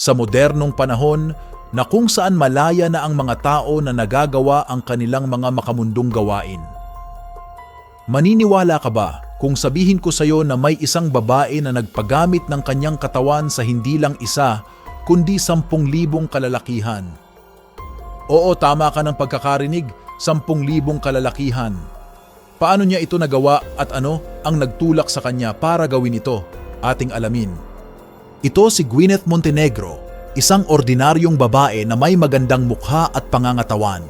sa modernong panahon na kung saan malaya na ang mga tao na nagagawa ang kanilang mga makamundong gawain. Maniniwala ka ba kung sabihin ko sa iyo na may isang babae na nagpagamit ng kanyang katawan sa hindi lang isa, kundi sampung libong kalalakihan? Oo, tama ka ng pagkakarinig, sampung libong kalalakihan. Paano niya ito nagawa at ano ang nagtulak sa kanya para gawin ito? Ating alamin. Ito si Gwyneth Montenegro, isang ordinaryong babae na may magandang mukha at pangangatawan.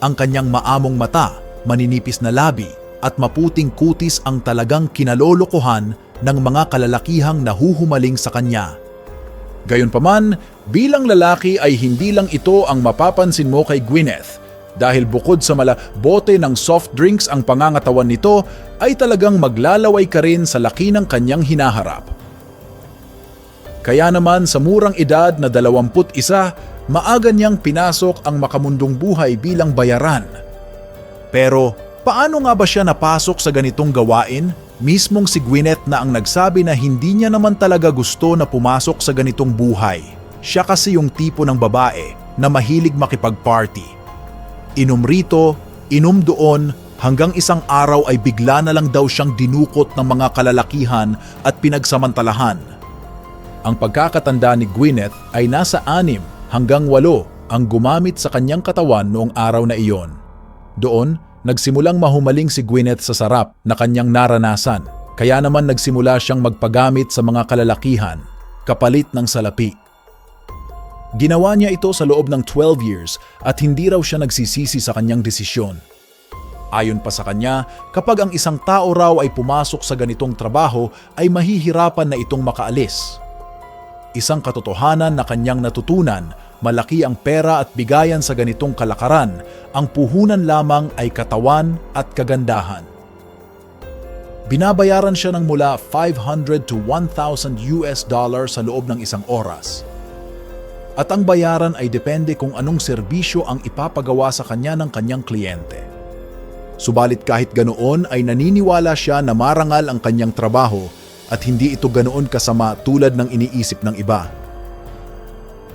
Ang kanyang maamong mata, maninipis na labi, at maputing kutis ang talagang kinalolokohan ng mga kalalakihang nahuhumaling sa kanya. Gayunpaman, bilang lalaki ay hindi lang ito ang mapapansin mo kay Gwyneth dahil bukod sa mala bote ng soft drinks ang pangangatawan nito ay talagang maglalaway ka rin sa laki ng kanyang hinaharap. Kaya naman sa murang edad na 21, maaga niyang pinasok ang makamundong buhay bilang bayaran. Pero paano nga ba siya napasok sa ganitong gawain? Mismong si Gwyneth na ang nagsabi na hindi niya naman talaga gusto na pumasok sa ganitong buhay. Siya kasi yung tipo ng babae na mahilig makipag-party. Inom rito, inom doon, hanggang isang araw ay bigla na lang daw siyang dinukot ng mga kalalakihan at pinagsamantalahan. Ang pagkakatanda ni Gwyneth ay nasa anim hanggang walo ang gumamit sa kanyang katawan noong araw na iyon. Doon, nagsimulang mahumaling si Gwyneth sa sarap na kanyang naranasan, kaya naman nagsimula siyang magpagamit sa mga kalalakihan, kapalit ng salapi. Ginawa niya ito sa loob ng 12 years at hindi raw siya nagsisisi sa kanyang desisyon. Ayon pa sa kanya, kapag ang isang tao raw ay pumasok sa ganitong trabaho ay mahihirapan na itong makaalis. Isang katotohanan na kanyang natutunan, malaki ang pera at bigayan sa ganitong kalakaran, ang puhunan lamang ay katawan at kagandahan. Binabayaran siya ng mula 500 to 1,000 US dollar sa loob ng isang oras. At ang bayaran ay depende kung anong serbisyo ang ipapagawa sa kanya ng kanyang kliyente. Subalit kahit ganoon ay naniniwala siya na marangal ang kanyang trabaho at hindi ito ganoon kasama tulad ng iniisip ng iba.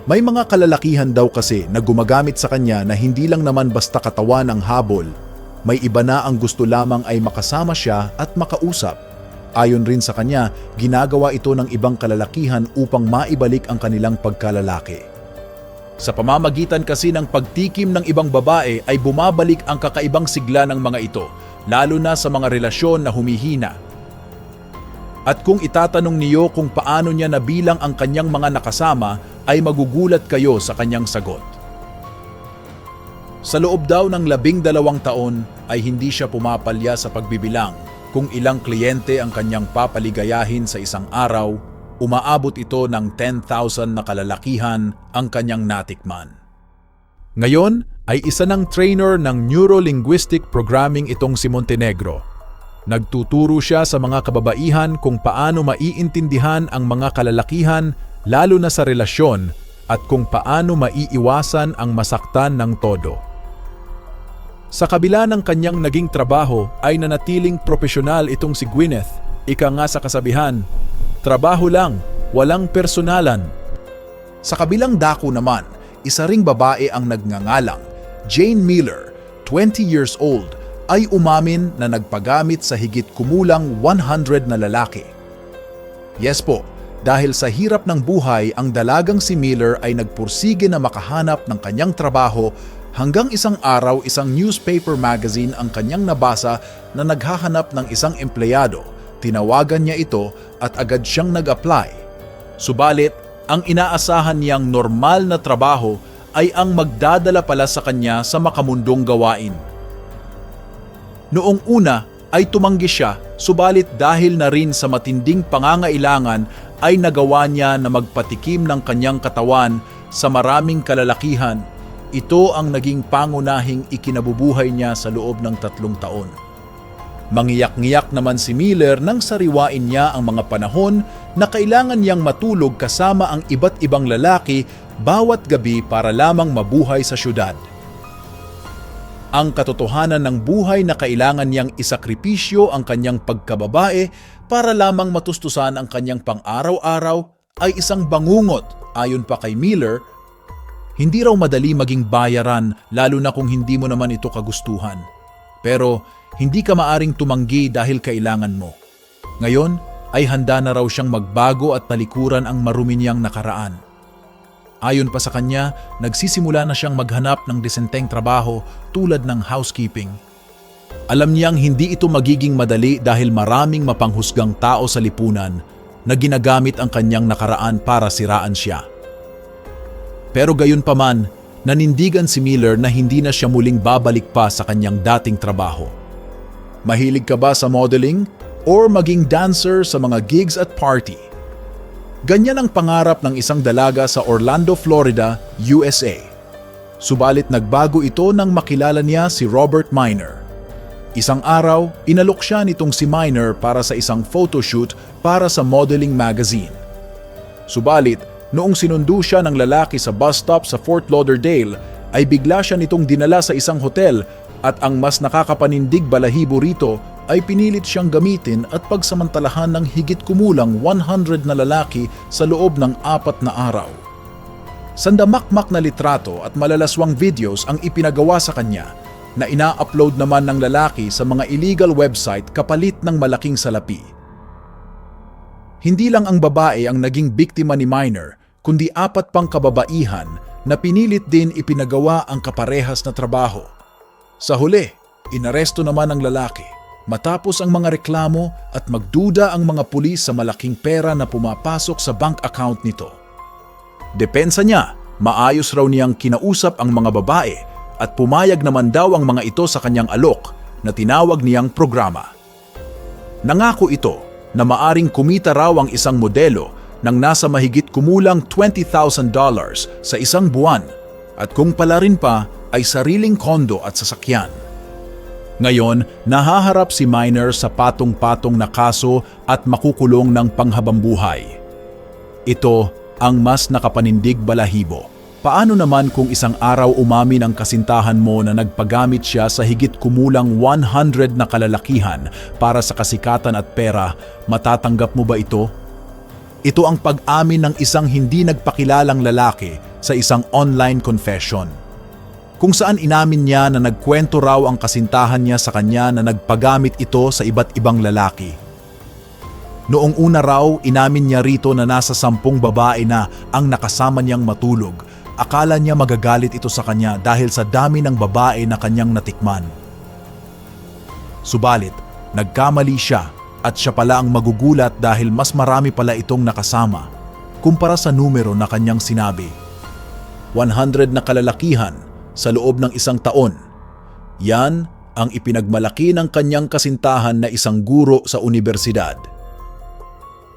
May mga kalalakihan daw kasi na gumagamit sa kanya na hindi lang naman basta katawan ang habol, may iba na ang gusto lamang ay makasama siya at makausap. Ayon rin sa kanya, ginagawa ito ng ibang kalalakihan upang maibalik ang kanilang pagkalalaki. Sa pamamagitan kasi ng pagtikim ng ibang babae ay bumabalik ang kakaibang sigla ng mga ito, lalo na sa mga relasyon na humihina. At kung itatanong niyo kung paano niya nabilang ang kanyang mga nakasama, ay magugulat kayo sa kanyang sagot. Sa loob daw ng labing dalawang taon ay hindi siya pumapalya sa pagbibilang kung ilang kliyente ang kanyang papaligayahin sa isang araw, umaabot ito ng 10,000 na kalalakihan ang kanyang natikman. Ngayon ay isa ng trainer ng Neuro-Linguistic Programming itong si Montenegro. Nagtuturo siya sa mga kababaihan kung paano maiintindihan ang mga kalalakihan lalo na sa relasyon at kung paano maiiwasan ang masaktan ng todo. Sa kabila ng kanyang naging trabaho ay nanatiling propesyonal itong si Gwyneth. Ika nga sa kasabihan, trabaho lang, walang personalan. Sa kabilang dako naman, isa ring babae ang nagngangalang, Jane Miller, 20 years old, ay umamin na nagpagamit sa higit kumulang 100 na lalaki. Yes po, dahil sa hirap ng buhay, ang dalagang si Miller ay nagpursige na makahanap ng kanyang trabaho hanggang isang araw isang newspaper magazine ang kanyang nabasa na naghahanap ng isang empleyado. Tinawagan niya ito at agad siyang nag-apply. Subalit, ang inaasahan niyang normal na trabaho ay ang magdadala pala sa kanya sa makamundong gawain. Noong una ay tumanggi siya, subalit dahil na rin sa matinding pangangailangan ay nagawa niya na magpatikim ng kanyang katawan sa maraming kalalakihan. Ito ang naging pangunahing ikinabubuhay niya sa loob ng tatlong taon. Mangiyak-ngiyak naman si Miller nang sariwain niya ang mga panahon na kailangan niyang matulog kasama ang iba't ibang lalaki bawat gabi para lamang mabuhay sa syudad. Ang katotohanan ng buhay na kailangan niyang isakripisyo ang kanyang pagkababae para lamang matustusan ang kanyang pang-araw-araw ay isang bangungot Ayon pa kay Miller, hindi raw madali maging bayaran lalo na kung hindi mo naman ito kagustuhan. Pero hindi ka maaring tumanggi dahil kailangan mo. Ngayon ay handa na raw siyang magbago at talikuran ang marumi niyang nakaraan. Ayon pa sa kanya, nagsisimula na siyang maghanap ng disenteng trabaho tulad ng housekeeping. Alam niyang hindi ito magiging madali dahil maraming mapanghusgang tao sa lipunan na ginagamit ang kanyang nakaraan para siraan siya. Pero gayon pa man, nanindigan si Miller na hindi na siya muling babalik pa sa kanyang dating trabaho. Mahilig ka ba sa modeling or maging dancer sa mga gigs at party? Ganyan ang pangarap ng isang dalaga sa Orlando, Florida, USA. Subalit nagbago ito nang makilala niya si Robert Miner. Isang araw, inalok siya nitong si Miner para sa isang photoshoot para sa modeling magazine. Subalit, noong sinundo siya ng lalaki sa bus stop sa Fort Lauderdale, ay bigla siya nitong dinala sa isang hotel at ang mas nakakapanindig balahibo rito ay pinilit siyang gamitin at pagsamantalahan ng higit kumulang 100 na lalaki sa loob ng apat na araw. Sandamakmak na litrato at malalaswang videos ang ipinagawa sa kanya na ina-upload naman ng lalaki sa mga illegal website kapalit ng malaking salapi. Hindi lang ang babae ang naging biktima ni Minor, kundi apat pang kababaihan na pinilit din ipinagawa ang kaparehas na trabaho. Sa huli, inaresto naman ang lalaki matapos ang mga reklamo at magduda ang mga pulis sa malaking pera na pumapasok sa bank account nito. Depensa niya, maayos raw niyang kinausap ang mga babae at pumayag naman daw ang mga ito sa kanyang alok na tinawag niyang programa. Nangako ito na maaring kumita raw ang isang modelo ng nasa mahigit kumulang $20,000 sa isang buwan at kung pala rin pa ay sariling kondo at sasakyan. Ngayon, nahaharap si Miner sa patong-patong na kaso at makukulong ng panghabambuhay. Ito ang mas nakapanindig balahibo. Paano naman kung isang araw umamin ang kasintahan mo na nagpagamit siya sa higit kumulang 100 na kalalakihan para sa kasikatan at pera, matatanggap mo ba ito? Ito ang pag-amin ng isang hindi nagpakilalang lalaki sa isang online confession kung saan inamin niya na nagkwento raw ang kasintahan niya sa kanya na nagpagamit ito sa iba't ibang lalaki. Noong una raw, inamin niya rito na nasa sampung babae na ang nakasama niyang matulog. Akala niya magagalit ito sa kanya dahil sa dami ng babae na kanyang natikman. Subalit, nagkamali siya at siya pala ang magugulat dahil mas marami pala itong nakasama kumpara sa numero na kanyang sinabi. 100 na kalalakihan sa loob ng isang taon. Yan ang ipinagmalaki ng kanyang kasintahan na isang guro sa universidad.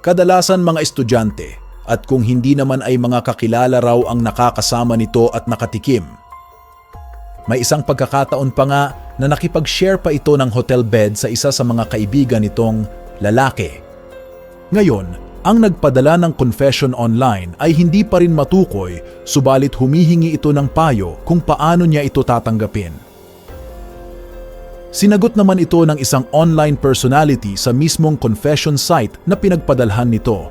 Kadalasan mga estudyante at kung hindi naman ay mga kakilala raw ang nakakasama nito at nakatikim. May isang pagkakataon pa nga na nakipag-share pa ito ng hotel bed sa isa sa mga kaibigan nitong lalaki. Ngayon, ang nagpadala ng confession online ay hindi pa rin matukoy subalit humihingi ito ng payo kung paano niya ito tatanggapin. Sinagot naman ito ng isang online personality sa mismong confession site na pinagpadalhan nito.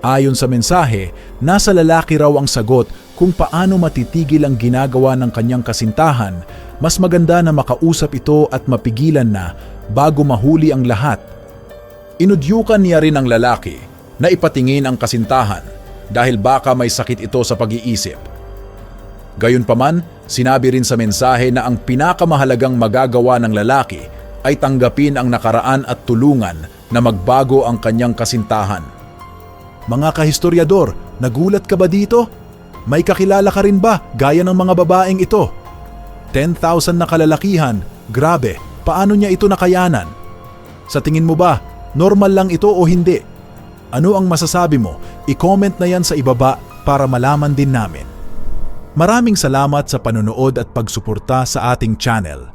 Ayon sa mensahe, nasa lalaki raw ang sagot kung paano matitigil ang ginagawa ng kanyang kasintahan, mas maganda na makausap ito at mapigilan na bago mahuli ang lahat Inudyukan niya rin ang lalaki na ipatingin ang kasintahan dahil baka may sakit ito sa pag-iisip. Gayunpaman, sinabi rin sa mensahe na ang pinakamahalagang magagawa ng lalaki ay tanggapin ang nakaraan at tulungan na magbago ang kanyang kasintahan. Mga kahistoryador, nagulat ka ba dito? May kakilala ka rin ba gaya ng mga babaeng ito? 10,000 na kalalakihan, grabe, paano niya ito nakayanan? Sa tingin mo ba, Normal lang ito o hindi? Ano ang masasabi mo? I-comment na yan sa ibaba para malaman din namin. Maraming salamat sa panonood at pagsuporta sa ating channel.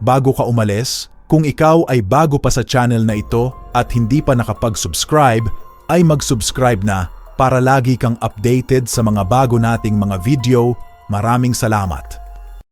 Bago ka umalis, kung ikaw ay bago pa sa channel na ito at hindi pa nakapag-subscribe, ay mag-subscribe na para lagi kang updated sa mga bago nating mga video. Maraming salamat!